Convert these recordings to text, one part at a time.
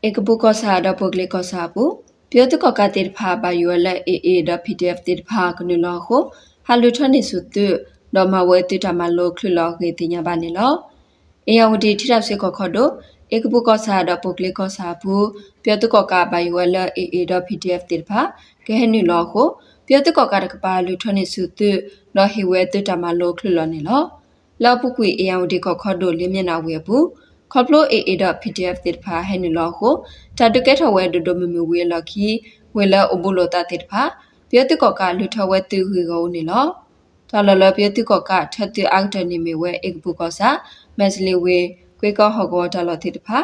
เอกบุกษาดบุกเลกษาบุပြောတကကတိဖာပါယောလက်အေအေဒ PDF တိဖာကနလောခုဟာလူထနေစုတုဒေါ်မဝဲတိတမလောခလလောကေတင်ညာပါနေလောအေယဝတီထိရောက်စေခခဒိုเอกบุกษาดบุกเลกษาบุပြောတကကပါယောလက်အေအေဒ PDF တိဖာကဲဟနီလောခုပြောတကကတကပါလူထနေစုတုလောဟီဝဲတိတမလောခလလောနေလောလောပုကွေအေယဝတီခခဒိုလင်းမျက်နာဝဲဘူး ခေါပလို aa.pdf တစ်ဖာဟဲနီလောကိုတတုကဲထဝဲဒဒမမဝေလခီဝေလအဘူလိုတာတစ်ဖာပြောတကောကလူထဝဲတူဟီကိုနီလောတလလပြောတကောကထတ်တူအောက်တနေမီဝဲအကပုကောစာမက်စလီဝေကွေကောဟကောတလတစ်ဖာ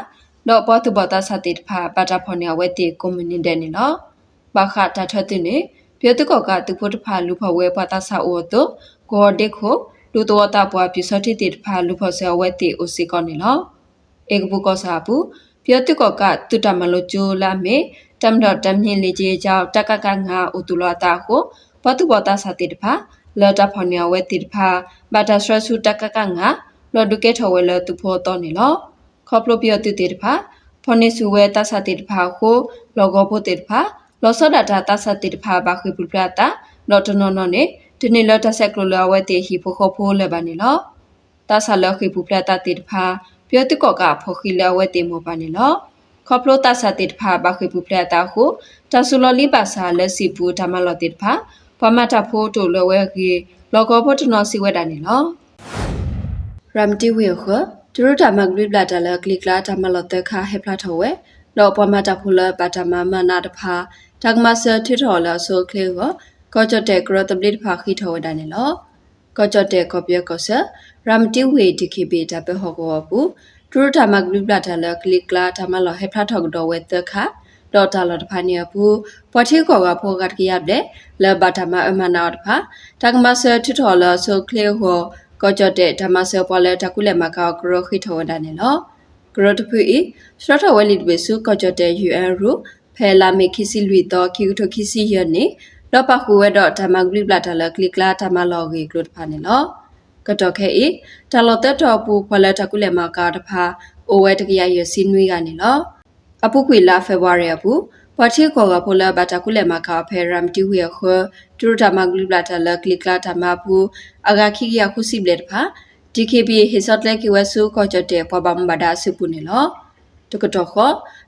လောပေါ်တူဘတာစတစ်ဖာပါတာဖော်နေဝဲတီကွန်မြူနတီနီလောဘာခတာထတ်တူနေပြောတကောကတူဖို့တဖာလူဖဝဲပါတာဆာအိုတိုကိုဒက်ခိုလူတော်တာပွားပြစတိတစ်ဖာလူဖဆဝဲတီအိုစီကောနီလော เอกบุกษาบุเปียตุกกะตุตมโลจูลาเมတမ်တော့တမ်မြင့်လေးကြီးကြောင့်တကကငါဥတူလာတာကိုဘတုဘတာစာတိတဖာလော်တာဖော်နီယဝဲတိတဖာဘာတာစရဆူတကကငါလော်ဒုကေထဝဲလတူဖောတော်နေလောခေါပလိုပြတူတိတဖာဖော်နေဆူဝဲတဆတိတဖာကိုလောဂောဖို့တိတဖာလောစောဒတာတဆတိတဖာဘာခွေပူပလာတာလော်တနော်နော်နေဒီနေလော်တဆက်ကလောဝဲတိဟီဖို့ခေါ်ဖို့လဲပါနေလောတဆလောခွေပူပလာတာတိတဖာ ပြောတကောကဖော်ခီလာဝဲတေမောပါနေလောခေါပလိုတာစာတိတဖာဘခိပူပလတာဟုတဆူလလီပါစာလက်စီပူဓမ္မလောတိတဖာပမတာဖိုးတိုလဝဲကီလောကောဘတ်နောစီဝဲတာနေလောရမ်တီဝေခဒရတာမဂရိဘလာတလကလီကလာဓမ္မလောတခါဟေပလာထဝဲလောပမတာဖူလပါတမမနာတဖာတကမဆထီထော်လာဆိုကလေကိုကောကြတဲ့ကရတပလစ်ဖာခီထောဝဲတာနေလော ကောကြတဲ့ကောပြကောဆာရမ်တီဝေဒီခိဘေတာပဲဟောကောဘူးဒူရတာမဂလူပလာတလကလစ်ကလာတမလဟေဖလာထောက်တော်ဝဲတခါဒေါ်တာလတဖာနီဘူးပတိကောကဖောကတ်ကရတဲ့လဘတာမအမနာတဖာတကမဆထထော်လဆိုကလေဟောကောကြတဲ့ဓမ္မဆပေါ်လက်တကုလက်မကောဂရခိထောဝဒနေလောဂရတဖူဤစရထဝဲလီဘေစုကောကြတဲ့ UN ရူဖဲလာမေခိစီလူတော့ခိထခိစီယနေ လောပခုဝဲတော့ဓမ္မဂလူပလာတလကလစ်ကလာဓမ္မလောဂီဂရုတဖာနေလောကတော့ခဲဤတလောတက်တော်ပူခွလက်တကုလက်မကာတဖာအိုဝဲတကရရစီနွေးကနေလောအပုခွေလာဖေဗာရီအပူပတိကောကဖိုလာဘတာကုလက်မကာဖေရမ်တီဝေခတူတမဂလူဘလာတလကလစ်ကလာတမပူအဂါခိကယခုစီဘလက်ဖာ DKB ဟေဆော့တလက်ကိဝဆူကောကြတဲ့ပဘမ်ဘဒါစုပုနေလော တကတော့ခ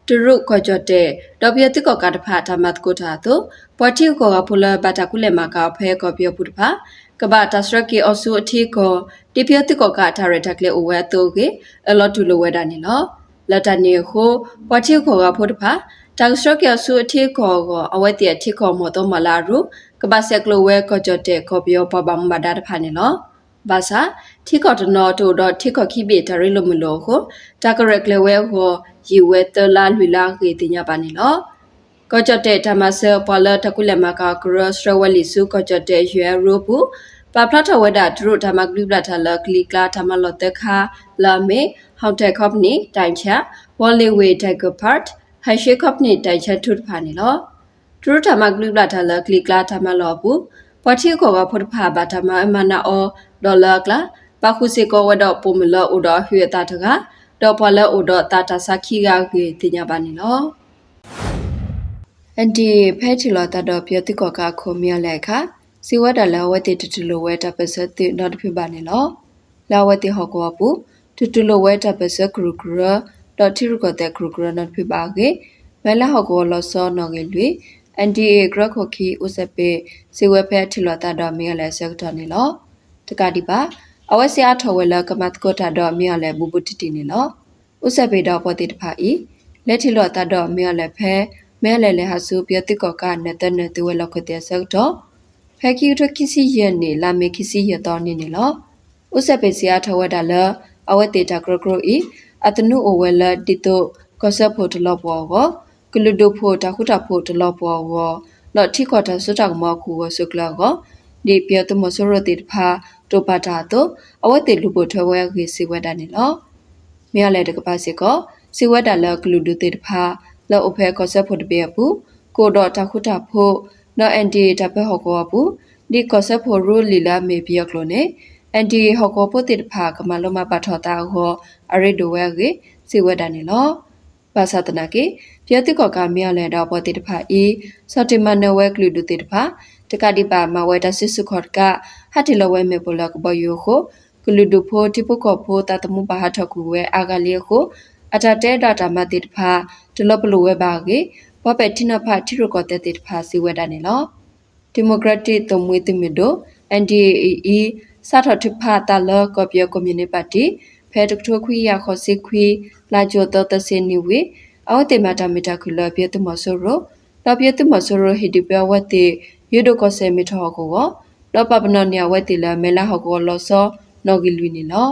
တရုကောကြတဲ့တော့ပြတိကောကတဖာဓမ္မတ်ကိုတာတော့ပတိကောကဖိုလာဘတာကုလက်မကာဖေကောပြပုတဖာကဘာတစရကေအဆူအထီကိုတိပြတိကောကထားရတက်လေအဝဲတိုကေအလော့တူလိုဝဲတာနေလောလက်တနေကိုပတိကောကဖို့တဖာတစရကေအဆူအထီကိုကိုအဝဲတိအထီကိုမောတော့မလာရူကဘာဆက်ကလိုဝဲကောကြတဲ့ကောပြောပပမဒါတဖာနေလောဘာသာထိကောတနောတိုတော့ထိကောခိပိတရလို့မလို့ကိုတကရက်လေဝဲဟော ရီဝဲတလာလူလာကေတင်ညာပါနေလောကောကြတဲ့ဓမ္မဆယ်ပေါ်လာတကုလမကဂရစရဝလီစုကောကြတဲ့ရွယ်ရဘူပပလထဝဒဒရုဓမ္မဂလိပလထလကလီကလာဓမ္မလတခါလာမေဟောက်တဲ့ကော့ပနီတိုင်ချာဝေါ်လီဝေတိုက်ကပတ်ဟရှိကော့ပနီတိုင်ချာထုဖာနေလောဒရုဓမ္မဂလိပလထလကလီကလာဓမ္မလောဘူးပတိကောကဖုတ်ဖာဘာဓမ္မအမနာအောဒေါ်လာကလာပခုစီကောဝဒပုံမလောဥဒဟွေတာတက ဒေါ်ပလဥဒတာတဆခိကကေတင်ညာပါနေလောအန်တီဖဲချီလောတတော်ပြတိကောကခုံမြလက်ခစီဝတ်တလာဝတ်တိတူလိုဝဲတပစတိတော့တပြပါနေလောလာဝတ်တိဟောကောပူတူတူလိုဝဲတပစဂရုဂရတော့တီရကတဲ့ဂရုဂရနတ်ပြပါကေမဲလာဟောကောလောစောနော်ငယ်လွေ NDA ဂရခိုခီဥစပေစီဝဲဖဲထီလောတတော်မြလက်ဆက်တော်နေလောတကတိပါ အဝက်စရာထော်ဝဲလကမတ်ကိုတာတော်မြလဲဘူဘူတီတီနေလောဥစပေတော်ပေါ်တိတဖာဤလက်ထီလောတတော်မြလဲဖဲမဲလဲလဲဟာစုပြတိကောကနတနတဝဲလောက်ခတဲ့ဆက်တော့ဖဲကီထခီစီယနေလာမေခီစီယတော်နေနေလောဥစပေစရာထဝဲတာလအဝဲတေတာဂရဂရဤအတနုအဝဲလတိတုကောဆပ်ဖို့တလောပေါ်ကိုကလူဒိုဖို့တခုတာဖို့တလောပေါ်ကိုလော်ထိခေါ်တာစွတ်တောင်မခုကိုဆုကလောကို ဒီပြတ်မဆိုရတိဖာတိုပါတာတော့အဝဲတေလူဖို့ထဝဲခေစီဝဲတာနေလောမြေရလေတကပါစီကိုစီဝဲတာလကလူဒိုတေတဖာလောအဖဲကောဆပ်ဖို့တပြဘူးကိုတော့တခုတာဖို့နော်အန်တီတပဟောကောဘူးဒီကောဆပ်ဖို့ရူလီလာမေပြကလို့နေအန်တီဟောကောပုတိတဖာကမလုံးမပါထောတာဟောအရိဒိုဝဲကေစီဝဲတာနေလောဘာသာတနာကေပြတိကောကမြောက်လဲတော့ပေါ်တိတဖာဤစောတိမနဝဲကလူဒုတိတဖာ တကတိပါမဝဲတဆစ်စုခေါ်ကဟတ်တီလဝဲမေပလကဘယောခိုကလူဒုဖိုတိပကောဖိုတတမှုပါဟထကူဝဲအာဂလီခိုအတတဲဒတာမတိတဖာတလပလဝဲပါကေဘပက်တိနဖာတိရကောတဲတိတဖာစီဝဲတာနေလောဒီမိုကရက်တစ်တမွေတိမီဒို NDAE စာထထဖာတလကောပြောကွန်မြူနတီပါတီဖဲတကထခွီရခေါ်စစ်ခွီလာဂျိုတတစင်နီဝေအောတေမတာမီတာခုလပြတ်မဆိုရိုလပြတ်မဆိုရိုဟီဒီပဝတ်တေ ယူဒိုကောဆေမီထောကိုလောပပနောနီယဝဲတေလာမဲလာဟောကောလောဆောနော်ဂီလူနီလော